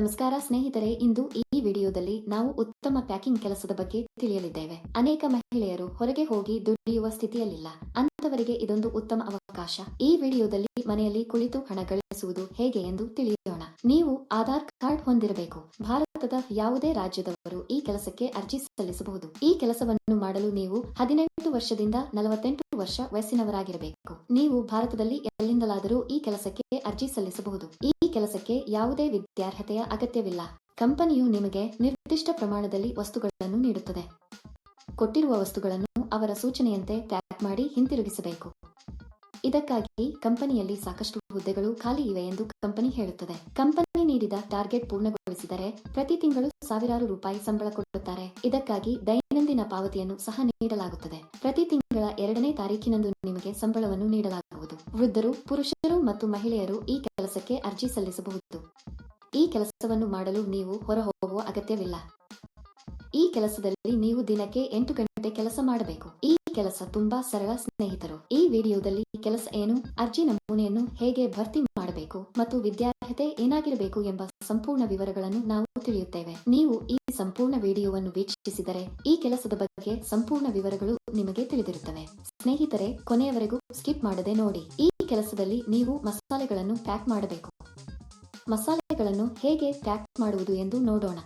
ನಮಸ್ಕಾರ ಸ್ನೇಹಿತರೆ, ಇಂದು ಈ ವಿಡಿಯೋದಲ್ಲಿ ನಾವು ಉತ್ತಮ ಪ್ಯಾಕಿಂಗ್ ಕೆಲಸದ ಬಗ್ಗೆ ತಿಳಿಯಲಿದ್ದೇವೆ. ಅನೇಕ ಮಹಿಳೆಯರು ಹೊರಗೆ ಹೋಗಿ ದುಡಿಯುವ ಸ್ಥಿತಿಯಲ್ಲಿಲ್ಲ. ಅಂತವರಿಗೆ ಇದೊಂದು ಉತ್ತಮ ಅವಕಾಶ. ಈ ವಿಡಿಯೋದಲ್ಲಿ ಮನೆಯಲ್ಲಿ ಕುಳಿತು ಹಣ ಗಳಿಸುವುದು ಹೇಗೆ ಎಂದು ತಿಳಿಯೋಣ ನೀವು ಆಧಾರ್ ಕಾರ್ಡ್ ಹೊಂದಿರಬೇಕು. ಭಾರತದ ಯಾವುದೇ ರಾಜ್ಯದವರು ಈ ಕೆಲಸಕ್ಕೆ ಅರ್ಜಿ ಸಲ್ಲಿಸಬಹುದು. ಈ ಕೆಲಸವನ್ನು ಮಾಡಲು ನೀವು ಹದಿನೆಂಟು ವರ್ಷದಿಂದ ನಲವತ್ತೆಂಟು ವರ್ಷ ವಯಸ್ಸಿನವರಾಗಿರಬೇಕು. ನೀವು ಭಾರತದಲ್ಲಿ ಎಲ್ಲಿಂದಲಾದರೂ ಈ ಕೆಲಸಕ್ಕೆ ಅರ್ಜಿ ಸಲ್ಲಿಸಬಹುದು. ಈ ಕೆಲಸಕ್ಕೆ ಯಾವುದೇ ವಿದ್ಯಾರ್ಹತೆಯ ಅಗತ್ಯವಿಲ್ಲ. ಕಂಪನಿಯು ನಿಮಗೆ ನಿರ್ದಿಷ್ಟ ಪ್ರಮಾಣದಲ್ಲಿ ವಸ್ತುಗಳನ್ನು ನೀಡುತ್ತದೆ. ಕೊಟ್ಟಿರುವ ವಸ್ತುಗಳನ್ನು ಅವರ ಸೂಚನೆಯಂತೆ ಪ್ಯಾಕ್ ಮಾಡಿ ಹಿಂತಿರುಗಿಸಬೇಕು. ಇದಕ್ಕಾಗಿ ಕಂಪನಿಯಲ್ಲಿ ಸಾಕಷ್ಟು ಹುದ್ದೆಗಳು ಖಾಲಿ ಇವೆ ಎಂದು ಕಂಪನಿ ಹೇಳುತ್ತದೆ. ಕಂಪನಿ ನೀಡಿದ ಟಾರ್ಗೆಟ್ ಪೂರ್ಣಗೊಳಿಸಿದರೆ ಪ್ರತಿ ತಿಂಗಳು ಸಾವಿರಾರು ರೂಪಾಯಿ ಸಂಬಳ ಕೊಡುತ್ತಾರೆ. ಇದಕ್ಕಾಗಿ ದೈನಂದಿನ ಪಾವತಿಯನ್ನು ಸಹ ನೀಡಲಾಗುತ್ತದೆ. ಪ್ರತಿ ತಿಂಗಳ ಎರಡನೇ ತಾರೀಕಿನಂದು ನಿಮಗೆ ಸಂಬಳವನ್ನು ನೀಡಲಾಗುವುದು. ವೃದ್ಧರು, ಪುರುಷರು ಮತ್ತು ಮಹಿಳೆಯರು ಈ ಕೆಲಸಕ್ಕೆ ಅರ್ಜಿ ಸಲ್ಲಿಸಬಹುದು. ಈ ಕೆಲಸವನ್ನು ಮಾಡಲು ನೀವು ಹೊರಹೋಗುವ ಅಗತ್ಯವಿಲ್ಲ. ಈ ಕೆಲಸದಲ್ಲಿ ನೀವು ದಿನಕ್ಕೆ ಎಂಟು ಗಂಟೆ ಕೆಲಸ ಮಾಡಬೇಕು. ಈ ಕೆಲಸ ತುಂಬಾ ಸರಳ ಸ್ನೇಹಿತರು. ಈ ವಿಡಿಯೋದಲ್ಲಿ ಕೆಲಸ ಏನು, ಅರ್ಜಿ ನಮೂನೆಯನ್ನು ಹೇಗೆ ಭರ್ತಿ ಮಾಡಬೇಕು ಮತ್ತು ವಿದ್ಯಾರ್ಹತೆ ಏನಾಗಿರಬೇಕು ಎಂಬ ಸಂಪೂರ್ಣ ವಿವರಗಳನ್ನು ನಾವು ತಿಳಿಯುತ್ತೇವೆ. ನೀವು ಈ ಸಂಪೂರ್ಣ ವಿಡಿಯೋವನ್ನು ವೀಕ್ಷಿಸಿದರೆ ಈ ಕೆಲಸದ ಬಗ್ಗೆ ಸಂಪೂರ್ಣ ವಿವರಗಳು ನಿಮಗೆ ತಿಳಿದಿರುತ್ತವೆ. ಸ್ನೇಹಿತರೆ, ಕೊನೆಯವರೆಗೂ ಸ್ಕಿಪ್ ಮಾಡದೆ ನೋಡಿ. ಈ ಕೆಲಸದಲ್ಲಿ ನೀವು ಮಸಾಲೆಗಳನ್ನು ಪ್ಯಾಕ್ ಮಾಡಬೇಕು. ಮಸಾಲೆಗಳನ್ನು ಹೇಗೆ ಪ್ಯಾಕ್ ಮಾಡುವುದು ಎಂದು ನೋಡೋಣ.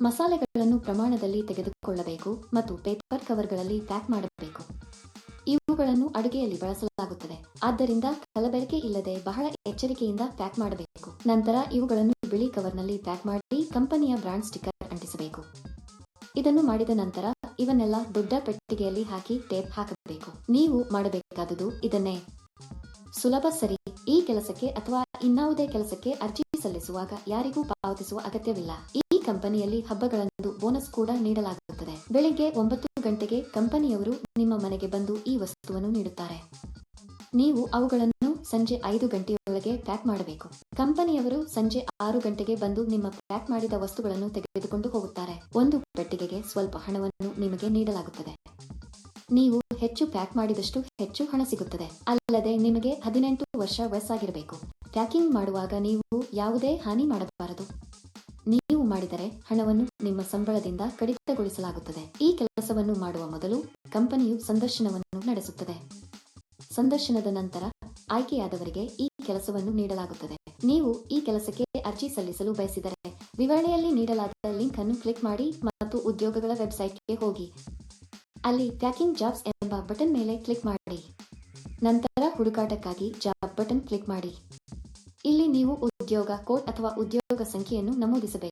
ಮಸಾಲೆಗಳನ್ನು ಪ್ರಮಾಣದಲ್ಲಿ ತೆಗೆದುಕೊಳ್ಳಬೇಕು ಮತ್ತು ಪೇಪರ್ ಕವರ್ಗಳಲ್ಲಿ ಪ್ಯಾಕ್ ಮಾಡಬೇಕು. ಇವುಗಳನ್ನು ಅಡುಗೆಯಲ್ಲಿ ಬಳಸಲಾಗುತ್ತದೆ. ಆದ್ದರಿಂದ ಕಲಬೆರಕೆ ಇಲ್ಲದೆ ಬಹಳ ಎಚ್ಚರಿಕೆಯಿಂದ ಪ್ಯಾಕ್ ಮಾಡಬೇಕು. ನಂತರ ಇವುಗಳನ್ನು ಬಿಳಿ ಕವರ್ನಲ್ಲಿ ಪ್ಯಾಕ್ ಮಾಡಿ ಕಂಪನಿಯ ಬ್ರಾಂಡ್ ಸ್ಟಿಕ್ಕರ್ ಅಂಟಿಸಬೇಕು. ಇದನ್ನು ಮಾಡಿದ ನಂತರ ಇವನ್ನೆಲ್ಲ ದೊಡ್ಡ ಪೆಟ್ಟಿಗೆಯಲ್ಲಿ ಹಾಕಿ ಟೇಪ್ ಹಾಕಬೇಕು. ನೀವು ಮಾಡಬೇಕಾದುದು ಇದನ್ನೇ. ಸುಲಭ ಸರಿ. ಈ ಕೆಲಸಕ್ಕೆ ಅಥವಾ ಇನ್ನಾವುದೇ ಕೆಲಸಕ್ಕೆ ಅರ್ಜಿ ಸಲ್ಲಿಸುವಾಗ ಯಾರಿಗೂ ಪಾವತಿಸುವ ಅಗತ್ಯವಿಲ್ಲ. ಕಂಪನಿಯಲ್ಲಿ ಹಬ್ಬಗಳಂದು ಬೋನಸ್ ಕೂಡ ನೀಡಲಾಗುತ್ತದೆ. ಬೆಳಿಗ್ಗೆ ಒಂಬತ್ತು ಗಂಟೆಗೆ ಕಂಪನಿಯವರು ನಿಮ್ಮ ಮನೆಗೆ ಬಂದು ಈ ವಸ್ತುವನ್ನು ನೀಡುತ್ತಾರೆ. ನೀವು ಅವುಗಳನ್ನು ಸಂಜೆ ಐದು ಗಂಟೆಯೊಳಗೆ ಪ್ಯಾಕ್ ಮಾಡಬೇಕು. ಕಂಪನಿಯವರು ಸಂಜೆ ಆರು ಗಂಟೆಗೆ ಬಂದು ನಿಮ್ಮ ಪ್ಯಾಕ್ ಮಾಡಿದ ವಸ್ತುಗಳನ್ನು ತೆಗೆದುಕೊಂಡು ಹೋಗುತ್ತಾರೆ. ಒಂದು ಪೆಟ್ಟಿಗೆಗೆ ಸ್ವಲ್ಪ ಹಣವನ್ನು ನಿಮಗೆ ನೀಡಲಾಗುತ್ತದೆ. ನೀವು ಹೆಚ್ಚು ಪ್ಯಾಕ್ ಮಾಡಿದಷ್ಟು ಹೆಚ್ಚು ಹಣ ಸಿಗುತ್ತದೆ. ಅಲ್ಲದೆ ನಿಮಗೆ ಹದಿನೆಂಟು ವರ್ಷ ವಯಸ್ಸಾಗಿರಬೇಕು. ಪ್ಯಾಕಿಂಗ್ ಮಾಡುವಾಗ ನೀವು ಯಾವುದೇ ಹಾನಿ ಮಾಡಬಾರದು. ಮಾಡಿದರೆ ಹಣವನ್ನು ನಿಮ್ಮ ಸಂಬಳದಿಂದ ಕಡಿತಗೊಳಿಸಲಾಗುತ್ತದೆ. ಈ ಕೆಲಸವನ್ನು ಮಾಡುವ ಮೊದಲು ಕಂಪನಿಯು ಸಂದರ್ಶನವನ್ನು ನಡೆಸುತ್ತದೆ. ಸಂದರ್ಶನದ ನಂತರ ಆಯ್ಕೆಯಾದವರಿಗೆ ಈ ಕೆಲಸವನ್ನು ನೀಡಲಾಗುತ್ತದೆ. ನೀವು ಈ ಕೆಲಸಕ್ಕೆ ಅರ್ಜಿ ಸಲ್ಲಿಸಲು ಬಯಸಿದರೆ ವಿವರಣೆಯಲ್ಲಿ ನೀಡಲಾದ ಲಿಂಕ್ ಅನ್ನು ಕ್ಲಿಕ್ ಮಾಡಿ ಮತ್ತು ಉದ್ಯೋಗಗಳ ವೆಬ್ಸೈಟ್ಗೆ ಹೋಗಿ. ಅಲ್ಲಿ ಪ್ಯಾಕಿಂಗ್ ಜಾಬ್ಸ್ ಎಂಬ ಬಟನ್ ಮೇಲೆ ಕ್ಲಿಕ್ ಮಾಡಿ. ನಂತರ ಹುಡುಕಾಟಕ್ಕಾಗಿ ಜಾಬ್ ಬಟನ್ ಕ್ಲಿಕ್ ಮಾಡಿ. ಇಲ್ಲಿ ನೀವು ಉದ್ಯೋಗ ಕೋಡ್ ಅಥವಾ ಉದ್ಯೋಗ ಸಂಖ್ಯೆಯನ್ನು ನಮೂದಿಸಬೇಕು.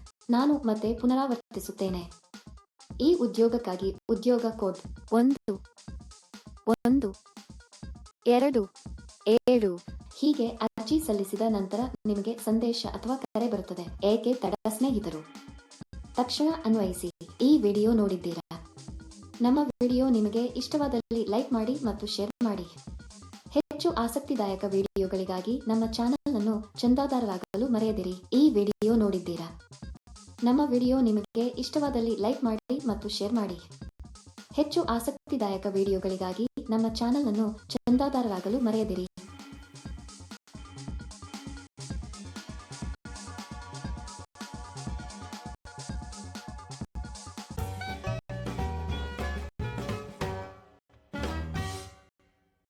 ನಾನು ಮತ್ತೆ ಪುನರಾವರ್ತಿಸುತ್ತೇನೆ. ಈ ಉದ್ಯೋಗಕ್ಕಾಗಿ ಉದ್ಯೋಗ ಕೋಡ್ ಒಂದು ಒಂದು, ಎರಡು, ಏಳು ಹೀಗೆ ಅರ್ಜಿ ಸಲ್ಲಿಸಿದ ನಂತರ ನಿಮಗೆ ಸಂದೇಶ ಅಥವಾ ಕರೆ ಬರುತ್ತದೆ. ಏಕೆ ತಡ ಸ್ನೇಹಿತರು? ತಕ್ಷಣ ಅನ್ವಯಿಸಿ. ಈ ವಿಡಿಯೋ ನೋಡಿದ್ದೀರಾ? ನಮ್ಮ ವಿಡಿಯೋ ನಿಮಗೆ ಇಷ್ಟವಾದಲ್ಲಿ ಲೈಕ್ ಮಾಡಿ ಮತ್ತು ಶೇರ್ ಮಾಡಿ. ಹೆಚ್ಚು ಆಸಕ್ತಿದಾಯಕ ವಿಡಿಯೋಗಳಿಗಾಗಿ ನಮ್ಮ ಚಾನಲ್ ಅನ್ನು ಚಂದಾದಾರರಾಗಲು ಮರೆಯದಿರಿ. ಈ ವಿಡಿಯೋ ನೋಡಿದ್ದೀರಾ? ನಮ್ಮ ವಿಡಿಯೋ ನಿಮಗೆ ಇಷ್ಟವಾದಲ್ಲಿ ಲೈಕ್ ಮಾಡಿ ಮತ್ತು ಶೇರ್ ಮಾಡಿ. ಹೆಚ್ಚು ಆಸಕ್ತಿದಾಯಕ ವಿಡಿಯೋಗಳಿಗಾಗಿ ನಮ್ಮ ಚಾನಲ್ ಅನ್ನು ಚಂದಾದಾರರಾಗಲು ಮರೆಯದಿರಿ.